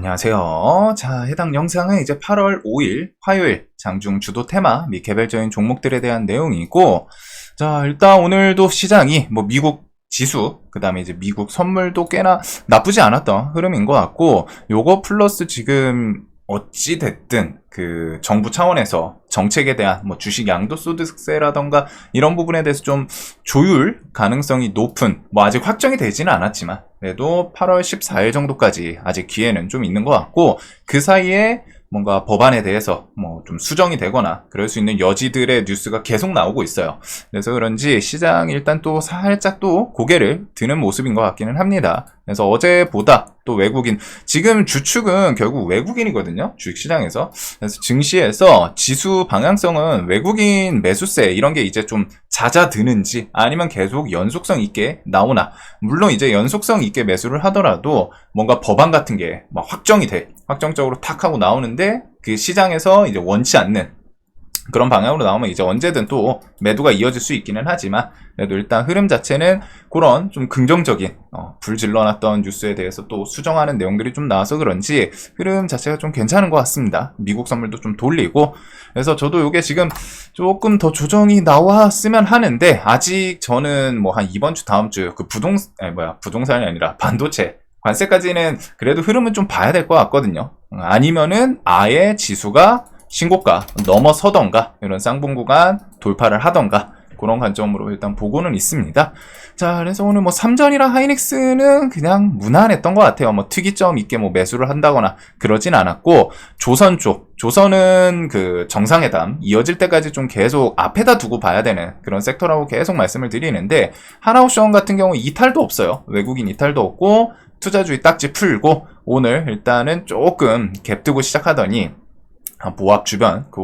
안녕하세요. 자, 해당 영상은 이제 8월 5일 화요일 장중 주도 테마 및 개별적인 종목들에 대한 내용이고, 자, 일단 오늘도 시장이 뭐 미국 지수, 그 다음에 이제 미국 선물도 꽤나 나쁘지 않았던 흐름인 것 같고, 요거 플러스 지금 어찌 됐든 그 정부 차원에서 정책에 대한 뭐 주식 양도 소득세라던가 이런 부분에 대해서 좀 조율 가능성이 높은 뭐 아직 확정이 되지는 않았지만 그래도 8월 14일 정도까지 아직 기회는 좀 있는 것 같고 그 사이에 뭔가 법안에 대해서 뭐 좀 수정이 되거나 그럴 수 있는 여지들의 뉴스가 계속 나오고 있어요. 그래서 그런지 시장이 일단 또 살짝 또 고개를 드는 모습인 것 같기는 합니다. 그래서 어제보다 또 외국인 지금 주축은 결국 외국인이거든요. 주식시장에서 그래서 증시에서 지수 방향성은 외국인 매수세 이런 게 이제 좀 잦아드는지 아니면 계속 연속성 있게 나오나 물론 이제 연속성 있게 매수를 하더라도 뭔가 법안 같은 게 막 확정이 돼 확정적으로 탁 하고 나오는데 그 시장에서 이제 원치 않는 그런 방향으로 나오면 이제 언제든 또 매도가 이어질 수 있기는 하지만 그래도 일단 흐름 자체는 그런 좀 긍정적인 어, 불 질러놨던 뉴스에 대해서 또 수정하는 내용들이 좀 나와서 그런지 흐름 자체가 좀 괜찮은 것 같습니다. 미국 선물도 좀 돌리고 그래서 저도 이게 지금 조금 더 조정이 나왔으면 하는데 아직 저는 뭐 한 이번 주 다음 주 그 부동 아니 뭐야 부동산이 아니라 반도체 관세까지는 그래도 흐름은 좀 봐야 될 것 같거든요. 아니면은 아예 지수가 신고가 넘어서던가 이런 쌍봉 구간 돌파를 하던가 그런 관점으로 일단 보고는 있습니다. 자, 그래서 오늘 뭐 삼전이랑 하이닉스는 그냥 무난했던 것 같아요. 뭐 특이점 있게 뭐 매수를 한다거나 그러진 않았고 조선 쪽 조선은 그 정상회담 이어질 때까지 좀 계속 앞에다 두고 봐야 되는 그런 섹터라고 계속 말씀을 드리는데 하나옵션 같은 경우 이탈도 없어요. 외국인 이탈도 없고 투자주의 딱지 풀고 오늘 일단은 조금 갭 뜨고 시작하더니 보합 주변 그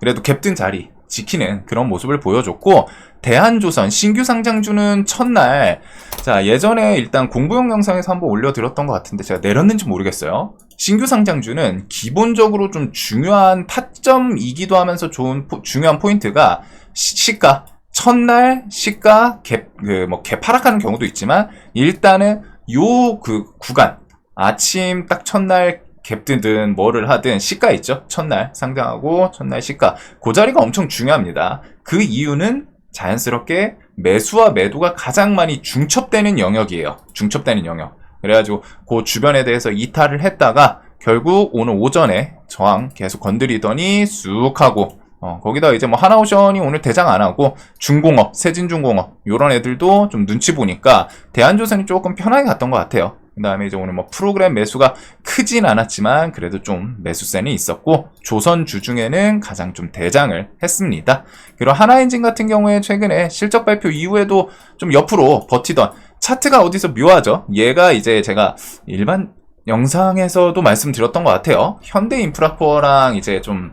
그래도 갭뜬 자리 지키는 그런 모습을 보여줬고 대한조선 신규 상장주는 첫날 자 예전에 일단 공부용 영상에서 한번 올려드렸던 것 같은데 제가 내렸는지 모르겠어요. 신규 상장주는 기본적으로 좀 중요한 타점이기도 하면서 좋은 포, 중요한 포인트가 시, 시가 첫날 시가 갭 그 뭐 갭 하락하는 경우도 있지만 일단은 요 그 구간 아침 딱 첫날 갭드든 뭐를 하든 시가 있죠. 첫날 상장하고 첫날 시가. 그 자리가 엄청 중요합니다. 그 이유는 자연스럽게 매수와 매도가 가장 많이 중첩되는 영역이에요. 중첩되는 영역. 그래가지고 그 주변에 대해서 이탈을 했다가 결국 오늘 오전에 저항 계속 건드리더니 쑥 하고 어, 거기다 이제 뭐 하나오션이 오늘 대장 안 하고 중공업, 세진중공업 요런 애들도 좀 눈치 보니까 대한조선이 조금 편하게 갔던 것 같아요. 그 다음에 이제 오늘 뭐 프로그램 매수가 크진 않았지만 그래도 좀 매수세는 있었고 조선 주 중에는 가장 좀 대장을 했습니다. 그리고 하나엔진 같은 경우에 최근에 실적 발표 이후에도 좀 옆으로 버티던 차트가 어디서 묘하죠? 얘가 이제 제가 일반 영상에서도 말씀드렸던 것 같아요. 현대 인프라코어랑 이제 좀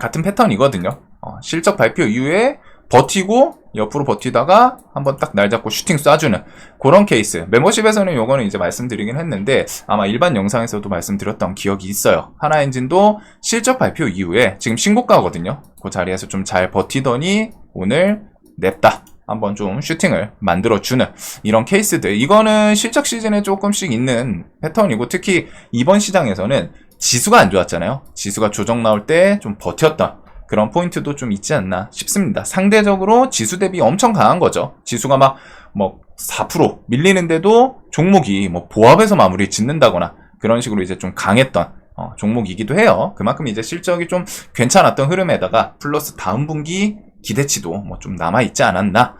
같은 패턴이거든요. 어, 실적 발표 이후에 버티고 옆으로 버티다가 한번 딱 날 잡고 슈팅 쏴주는 그런 케이스. 멤버십에서는 요거는 이제 말씀드리긴 했는데 아마 일반 영상에서도 말씀드렸던 기억이 있어요. 하나 엔진도 실적 발표 이후에 지금 신고가거든요. 그 자리에서 좀 잘 버티더니 오늘 냅다 한번 좀 슈팅을 만들어주는 이런 케이스들. 이거는 실적 시즌에 조금씩 있는 패턴이고 특히 이번 시장에서는 지수가 안 좋았잖아요. 지수가 조정 나올 때 좀 버텼던 그런 포인트도 좀 있지 않나 싶습니다. 상대적으로 지수 대비 엄청 강한 거죠. 지수가 막 뭐 4% 밀리는데도 종목이 뭐 보합에서 마무리 짓는다거나 그런 식으로 이제 좀 강했던 어, 종목이기도 해요. 그만큼 이제 실적이 좀 괜찮았던 흐름에다가 플러스 다음 분기 기대치도 뭐 좀 남아 있지 않았나.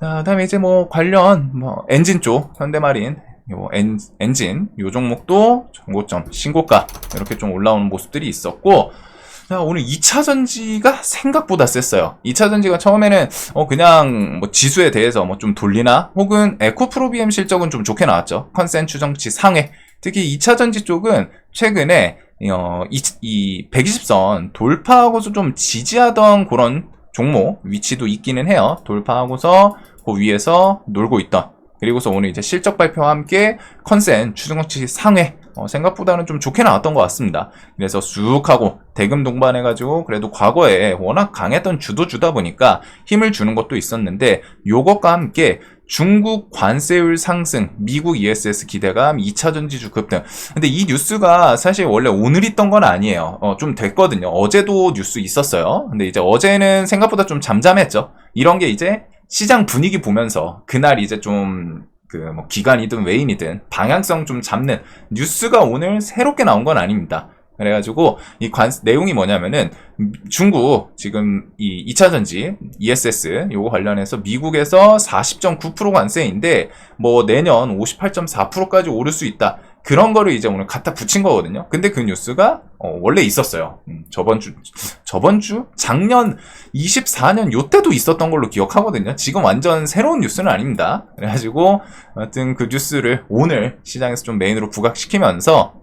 자, 그다음에 이제 뭐 관련 뭐 엔진 쪽 현대마린 요 엔, 엔진 요 종목도 정고점 신고가 이렇게 좀 올라오는 모습들이 있었고 자, 오늘 2차 전지가 생각보다 셌어요. 2차 전지가 처음에는 어 그냥 뭐 지수에 대해서 뭐 좀 돌리나 혹은 에코프로비엠 실적은 좀 좋게 나왔죠. 컨센 추정치 상회. 특히 2차 전지 쪽은 최근에 어, 이, 이 120선 돌파하고서 좀 지지하던 그런 종목 위치도 있기는 해요. 돌파하고서 그 위에서 놀고 있던 그리고서 오늘 이제 실적 발표와 함께 컨센 추정치 상회 어, 생각보다는 좀 좋게 나왔던 것 같습니다. 그래서 쑥 하고 대금 동반해가지고 그래도 과거에 워낙 강했던 주도 주다 보니까 힘을 주는 것도 있었는데 요것과 함께 중국 관세율 상승, 미국 ESS 기대감, 2차 전지주 급등. 근데 이 뉴스가 사실 원래 오늘 있던 건 아니에요. 어, 좀 됐거든요. 어제도 뉴스 있었어요. 근데 이제 어제는 생각보다 좀 잠잠했죠. 이런 게 이제 시장 분위기 보면서 그날 이제 좀 그뭐 기관이든 외인이든 방향성 좀 잡는 뉴스가 오늘 새롭게 나온 건 아닙니다. 그래가지고 이 관 내용이 뭐냐면은 중국 지금 이 2차 전지 ESS 요거 관련해서 미국에서 40.9% 관세인데 뭐 내년 58.4%까지 오를 수 있다. 그런 거를 이제 오늘 갖다 붙인 거거든요. 근데 그 뉴스가 어, 원래 있었어요. 음, 저번 주 저번 주 작년 24년 요때도 있었던 걸로 기억하거든요. 지금 완전 새로운 뉴스는 아닙니다. 그래가지고 하여튼 그 뉴스를 오늘 시장에서 좀 메인으로 부각시키면서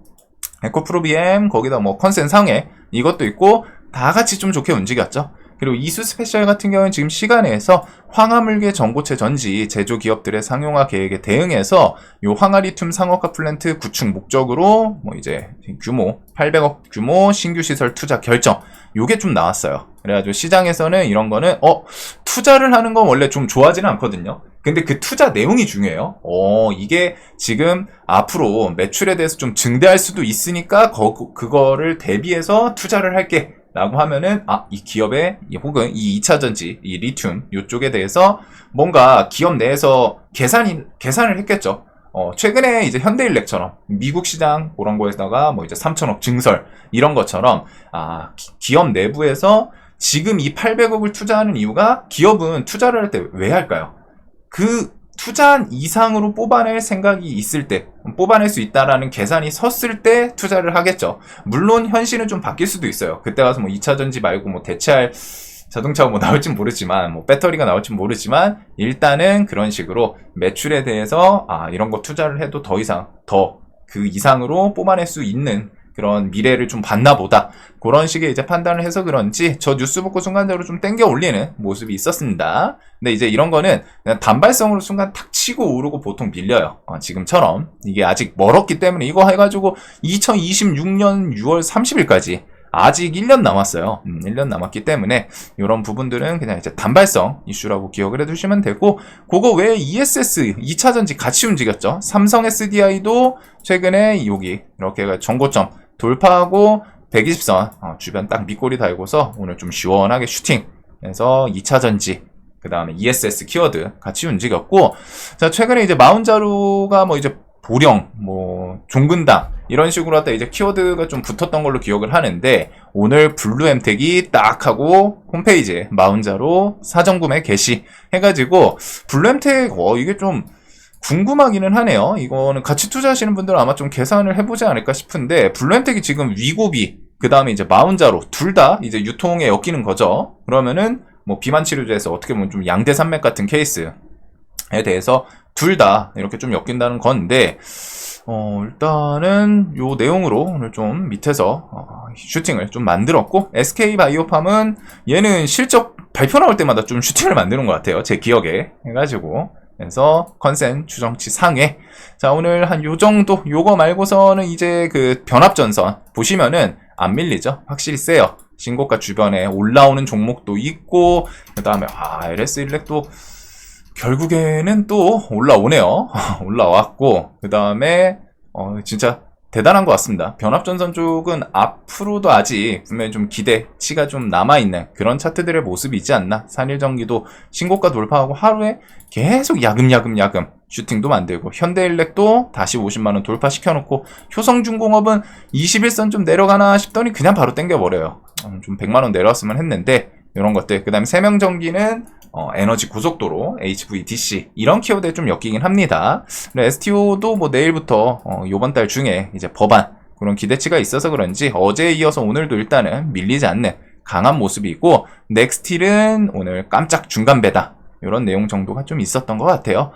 에코프로 BM 거기다 뭐 컨센 상해 이것도 있고 다 같이 좀 좋게 움직였죠. 그리고 이수 스페셜 같은 경우는 지금 시간에서 황화물계 전고체 전지 제조 기업들의 상용화 계획에 대응해서 요 황화리튬 상업화 플랜트 구축 목적으로 뭐 이제 규모 800억 규모 신규 시설 투자 결정 요게 좀 나왔어요. 그래가지고 시장에서는 이런 거는 어 투자를 하는 건 원래 좀 좋아하지는 않거든요. 근데 그 투자 내용이 중요해요. 어, 이게 지금 앞으로 매출에 대해서 좀 증대할 수도 있으니까 거, 그거를 대비해서 투자를 할게. 라고 하면은 아 이 기업의 혹은 이 2차 전지 이 리튬 이쪽에 대해서 뭔가 기업 내에서 계산이 계산을 했겠죠. 어 최근에 이제 현대일렉처럼 미국 시장 그런 거에다가 뭐 이제 3천억 증설 이런 것처럼 아 기, 기업 내부에서 지금 이 800억을 투자하는 이유가 기업은 투자를 할 때 왜 할까요? 그 투자한 이상으로 뽑아낼 생각이 있을 때, 뽑아낼 수 있다라는 계산이 섰을 때 투자를 하겠죠. 물론 현실은 좀 바뀔 수도 있어요. 그때 가서 뭐 2차 전지 말고 뭐 대체할 자동차가 뭐 나올진 모르지만, 뭐 배터리가 나올진 모르지만, 일단은 그런 식으로 매출에 대해서, 아, 이런 거 투자를 해도 더 이상, 더 그 이상으로 뽑아낼 수 있는 그런 미래를 좀 봤나 보다. 그런 식의 이제 판단을 해서 그런지 저 뉴스 보고 순간적으로 좀 땡겨 올리는 모습이 있었습니다. 근데 이제 이런 거는 단발성으로 순간 탁 치고 오르고 보통 밀려요. 어, 지금처럼. 이게 아직 멀었기 때문에 이거 해가지고 2026년 6월 30일까지 아직 1년 남았어요. 음, 1년 남았기 때문에 이런 부분들은 그냥 이제 단발성 이슈라고 기억을 해두시면 되고 그거 외에 ESS 2차 전지 같이 움직였죠. 삼성 SDI도 최근에 여기 이렇게 정고점 돌파하고 120선 어, 주변 딱 밑꼬리 달고서 오늘 좀 시원하게 슈팅 해서 2차 전지 그 다음에 ESS 키워드 같이 움직였고 자 최근에 이제 마운자루가 뭐 이제 보령 뭐 종근당 이런 식으로 하다 이제 키워드가 좀 붙었던 걸로 기억을 하는데 오늘 블루엠텍이 딱 하고 홈페이지에 마운자로 사전 구매 개시 해가지고 블루엠텍 어 이게 좀 궁금하기는 하네요. 이거는 같이 투자하시는 분들은 아마 좀 계산을 해보지 않을까 싶은데 블루엠텍이 지금 위고비 그 다음에 이제 마운자로 둘 다 이제 유통에 엮이는 거죠. 그러면은 뭐 비만 치료제에서 어떻게 보면 좀 양대 산맥 같은 케이스에 대해서 둘 다 이렇게 좀 엮인다는 건데 어, 일단은 요 내용으로 오늘 좀 밑에서 어, 슈팅을 좀 만들었고 SK 바이오팜은 얘는 실적 발표 나올 때마다 좀 슈팅을 만드는 것 같아요. 제 기억에 해가지고 그래서 컨센 추정치 상회 자 오늘 한 요 정도 요거 말고서는 이제 그 변압전선 보시면은 안 밀리죠? 확실히 세요. 신고가 주변에 올라오는 종목도 있고 그 다음에 아 LS 일렉도 결국에는 또 올라오네요. 올라왔고 그 다음에 어 진짜 대단한 것 같습니다. 변압전선 쪽은 앞으로도 아직 분명히 좀 기대치가 좀 남아있는 그런 차트들의 모습이 있지 않나. 산일전기도 신고가 돌파하고 하루에 계속 야금야금 야금 슈팅도 만들고 현대일렉도 다시 50만원 돌파시켜놓고 효성중공업은 21선 좀 내려가나 싶더니 그냥 바로 땡겨버려요. 음, 좀 100만원 내려왔으면 했는데 이런 것들 그 다음에 세명전기는 어, 에너지 고속도로, HVDC 이런 키워드에 좀 엮이긴 합니다. STO도 뭐 내일부터 어, 이번 달 중에 이제 법안 그런 기대치가 있어서 그런지 어제에 이어서 오늘도 일단은 밀리지 않는 강한 모습이 있고 넥스틸은 오늘 깜짝 중간 배당 이런 내용 정도가 좀 있었던 것 같아요.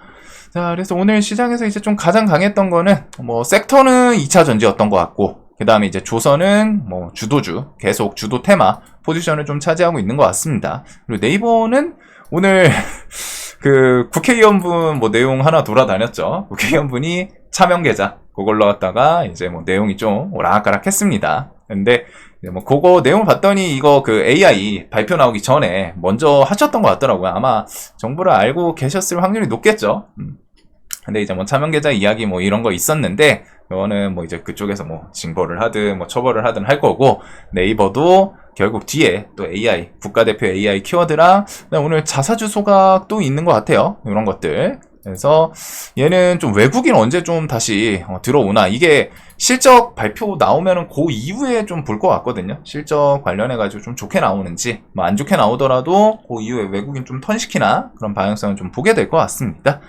자, 그래서 오늘 시장에서 이제 좀 가장 강했던 거는 뭐 섹터는 2차 전지였던 것 같고 그 다음에 이제 조선은 뭐 주도주 계속 주도 테마 포지션을 좀 차지하고 있는 것 같습니다. 그리고 네이버는 오늘 그 국회의원분 뭐 내용 하나 돌아다녔죠. 국회의원분이 차명 계좌 그걸로 갖다가 이제 뭐 내용이 좀 오락가락 했습니다. 근데 뭐 그거 내용 봤더니 이거 그 AI 발표 나오기 전에 먼저 하셨던 것 같더라고요. 아마 정보를 알고 계셨을 확률이 높겠죠. 음. 근데 이제 뭐 차명 계좌 이야기 뭐 이런 거 있었는데 그거는 뭐 이제 그쪽에서 뭐 징벌을 하든 뭐 처벌을 하든 할 거고 네이버도 결국 뒤에 또 AI 국가대표 AI 키워드랑 오늘 자사주 소각 또 있는 것 같아요. 이런 것들. 그래서 얘는 좀 외국인 언제 좀 다시 어, 들어오나 이게 실적 발표 나오면은 그 이후에 좀 볼 것 같거든요. 실적 관련해 가지고 좀 좋게 나오는지 뭐 안 좋게 나오더라도 그 이후에 외국인 좀 턴시키나 그런 방향성을 좀 보게 될 것 같습니다.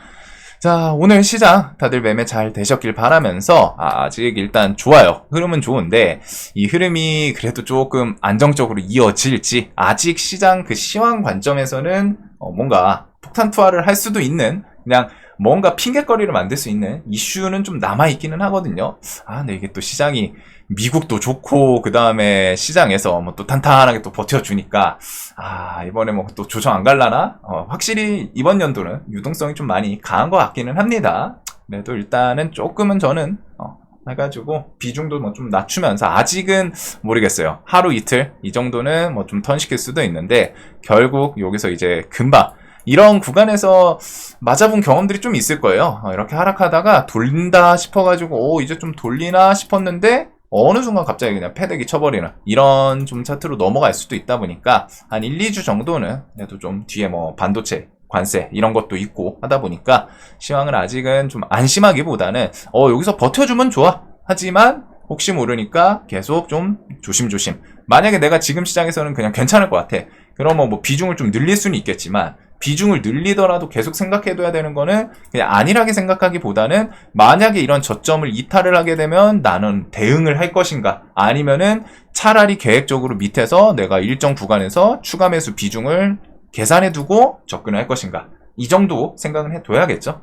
자, 오늘 시장 다들 매매 잘 되셨길 바라면서 아, 아직 일단 좋아요. 흐름은 좋은데 이 흐름이 그래도 조금 안정적으로 이어질지 아직 시장 그 시황 관점에서는 어, 뭔가 폭탄 투하를 할 수도 있는 그냥 뭔가 핑계거리를 만들 수 있는 이슈는 좀 남아있기는 하거든요. 아, 근데 이게 또 시장이 미국도 좋고, 그 다음에 시장에서 뭐 또 탄탄하게 또 버텨주니까, 아, 이번에 뭐 또 조정 안 갈라나? 어, 확실히 이번 연도는 유동성이 좀 많이 강한 것 같기는 합니다. 그래도 일단은 조금은 저는, 어, 해가지고 비중도 뭐 좀 낮추면서 아직은 모르겠어요. 하루 이틀 이 정도는 뭐 좀 턴시킬 수도 있는데 결국 여기서 이제 금방 이런 구간에서 맞아본 경험들이 좀 있을 거예요. 어, 이렇게 하락하다가 돌린다 싶어가지고 오 이제 좀 돌리나 싶었는데 어느 순간 갑자기 그냥 패대기 쳐버리는 이런 좀 차트로 넘어갈 수도 있다 보니까 한 1, 2주 정도는 그래도 좀 뒤에 뭐 반도체 관세 이런 것도 있고 하다 보니까 시황을 아직은 좀 안심하기보다는 어 여기서 버텨주면 좋아. 하지만 혹시 모르니까 계속 좀 조심조심. 만약에 내가 지금 시장에서는 그냥 괜찮을 것 같아. 그러면 뭐 비중을 좀 늘릴 수는 있겠지만 비중을 늘리더라도 계속 생각해둬야 되는 거는 그냥 안일하게 생각하기보다는 만약에 이런 저점을 이탈을 하게 되면 나는 대응을 할 것인가? 아니면은 차라리 계획적으로 밑에서 내가 일정 구간에서 추가 매수 비중을 계산해두고 접근을 할 것인가? 이 정도 생각은 해둬야겠죠?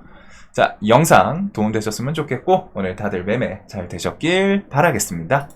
자 영상 도움되셨으면 좋겠고 오늘 다들 매매 잘 되셨길 바라겠습니다